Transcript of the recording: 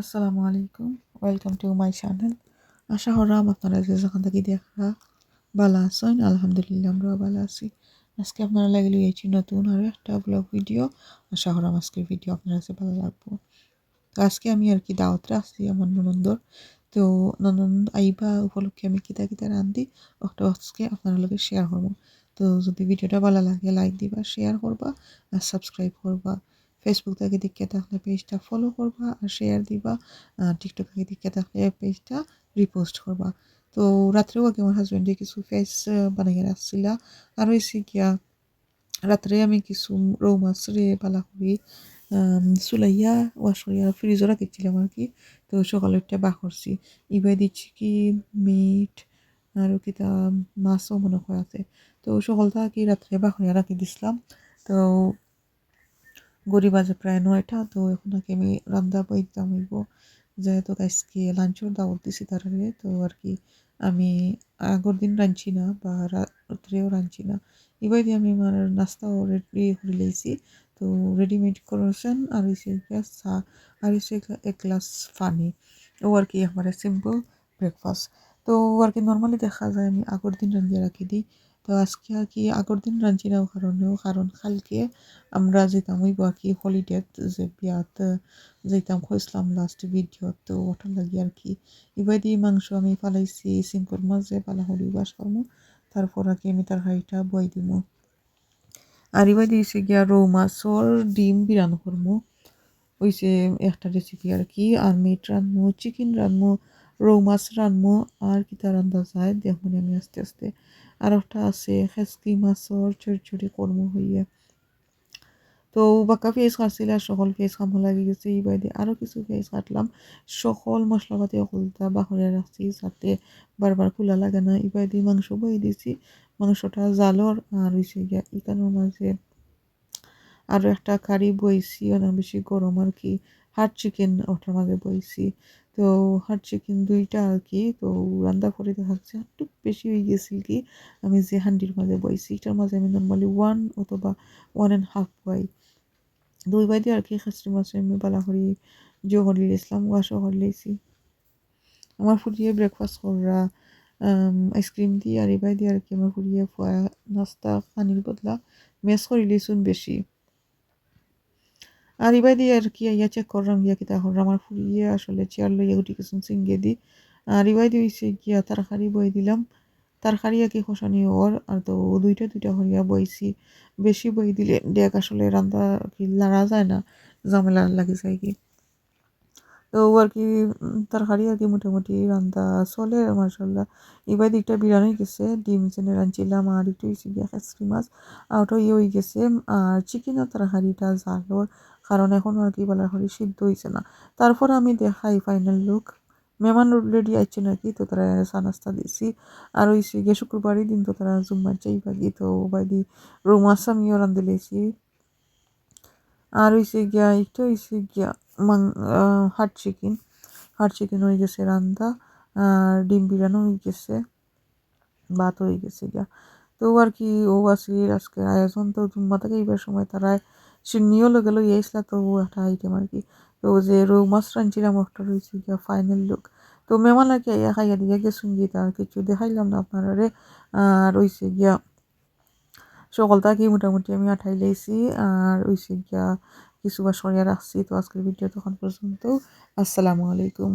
আসসালামু আলাইকুম। Welcome to my channel আশা হরাম আপনারা যে যখন থেকে দেখা, ভালো আছেন, আলহামদুলিল্লাহ আমরা ভালো আছি। আজকে আপনারা লাগিয়ে লইয়েছি নতুন আরও একটা ব্লগ ভিডিও আশা হরাম আজকের ভিডিও আপনারা কাছে ভালো লাগবো। তো আজকে আমি আর কি দাওয়াতরে আসছি আমার ননন্দর। তো ননন্দ আইবা উপলক্ষে আমি কিতা কিতা রান্ধি, ওটা আজকে আপনার লগে শেয়ার করব। তো যদি ভিডিওটা ভালো লাগে লাইক দিবা শেয়ার করবা আর সাবস্ক্রাইব করবা। ফেসবুক থেকে দেখে থাকলে পেজটা ফলো করবা আর শেয়ার দিবা টিকটক থেকে দেখে থাকলে পেজটা রিপোস্ট করবা। তো রাত্রেও আগে আমার হাজব্যান্ডে কিছু ফেস বানিয়ে রাখছিলা। আর হয়েছে গিয়া, রাত্রে আমি কিছু রৌ মাছ রে পালা করি সুলাইয়া ওয়াশ করিয়া ফ্রিজও রাখিছিলাম আর কি। তো সকালে একটা বা করছি। ইবাই দিচ্ছি কি মিট আর কিতা মাছও মনে হয় আছে। তো সকালটা কি রাত্রে বা করিয়া রাখি দিছিলাম। তো গড়ি বাজে প্রায় নয়টা, তো এখন আমি রান্না বইতাম হইব যেহেতু আজকে লাঞ্চের দাওয়াত দিছি তারারে তো আর কি আমি আগের দিন রাঁধছি না বা রাত্রেও রাঁধছি না। এবার দিয়ে আমি আমার নাস্তাও রেডি করে লইছি তো রেডিমেড করেছেন আর হয়েছে চা আর হয়েছে এক গ্লাস পানি। ও আর কি আমার সিম্পল ব্রেকফাস্ট তো আর কি নর্মালি দেখা যায় আমি আগের দিন রান্ধিয়ে রাখি দিই তো আজকে আর কি আগের দিন না কারণেও, কারণ কালকে আমরা যেতাম ওই আর কি হলিডে যে বিয়াত যেতাম খুঁজলাম লাস্ট ভিডিও তো ওটার লাগি আর কি। দিয়ে মাংস আমি ফালাইছি সিম্পল মাঝে পালা হলি বাস করব তারপর আর কি আমি তার হাইটা বই দিব আর এবার দিয়েছি গিয়া রৌ মাছর ডিম বিরানো করব ওইসে একটা রেসিপি আর কি, আর মিট রানবো চিকেন রানবো রৌ মাছ রানবো আর কিতা রান্ধা যায় দেখুন আমি আস্তে আস্তে আর একটা আছে, খেসকি মাছর চুরচুরি কর্ম হইয়া। তো বাক্কা পেঁয়াজ আর সকল পেঁয়াজ খাম লাগি গেছে, এই বাইরে আরও কিছু পেঁয়াজ কাটলাম। সকল মশলাপাতি অকলতা বাহরে রাখছি যাতে বারবার খোলা লাগে না। এই বাইরে মাংস বই দিছি মাংসটা জালর আর হয়েছে গিয়া ইকানোর মাঝে। আরও একটা কারি বইছি অনেক বেশি গরম আর কি হাট চিকেন ওটার মাঝে বইছি। তো হাট চিকেন দুইটা আর কি, তো রান্না করে দেখাচ্ছে, একটু বেশি হয়ে গেছিল কি, আমি যে হান্ডির মাঝে বইছি, এটার মাঝে আমি নর্মালি ওয়ান অথবা ওয়ান অ্যান্ড হাফ বই। দুই বাই দিয়ে আর কি খাসরি মাছে আমি বালা করি জো করি ইসলাম ওয়াশও আমার ফুটিয়ে ব্রেকফাস্ট করা আইসক্রিম দিয়ে আর এবার দিয়ে আর কি আমার ফুটিয়ে নাস্তা, পানির বদলা মেস করে লিছুন বেশি। আর দিয়ে আর কি ইয়া চেক করলাম, গিয়া কিতা করলাম আমার ফুরিয়ে আসলে চেয়ার লইয়া উঠি কিছু সিঙ্গে দি। আর দিয়ে হয়েছে গিয়া তরকারি বই দিলাম। তরকারি আর কি খসানি ওর, আর তো দুইটা দুইটা হরিয়া বইছি। বেশি বই দিলে ডেক আসলে রান্না কি লাড়া যায় না, ঝামেলা লাগে যায় কি। তো আর কি তরকারি আর কি মোটামুটি রান্না চলে মার্শাল্লাহ এবার দিকটা বিরানি গেছে, ডিম চেনে রাঁধছিলাম আর একটু গিয়া খেসরি মাছ। আউটও ইয়ে হয়ে গেছে, আর চিকেনের তরকারিটা জালোর কারণ এখন আর কি বলার হরি সিদ্ধ হয়েছে না। তারপর আমি দেখাই ফাইনাল লুক মেহমান রেডি আইছে নাকি? তো তারা চা নাস্তা দিছি। আর হইছে গিয়ে শুক্রবারই দিন তো তারা জুম্মার চাই বাগি তো বাইদি রোমাস আমিও রান্ধে লেছি। আর হইছে গিয়া একটু হইছে গিয়া মাং হাট চিকেন হাট চিকেন হয়ে গেছে রান্দা আর ডিম বিরিয়ানি হয়ে গেছে। ভাত হয়ে গেছে গিয়া তো আর কি, ও আসি আজকের আয়োজন তো জুম্মা থেকে এইবার সময় তারা সিন্নিও লগে লই আইসলা তো একটা আইটেম আর কি। তো যে রৌ মাছ রাঁধছিলাম একটা রয়েছে গিয়া ফাইনাল লুক তো আর কি আইয়া খাইয়া দিয়া গেছুন গিয়ে আর কিছু দেখাইলাম না আপনারা আর রয়েছে গিয়া সকালটা কি মোটামুটি আমি আঠাই লাইছি, আর রয়েছে গিয়া কিছু বা সরিয়া রাখছি। তো আজকের ভিডিও তখন পর্যন্ত। আসসালামু আলাইকুম।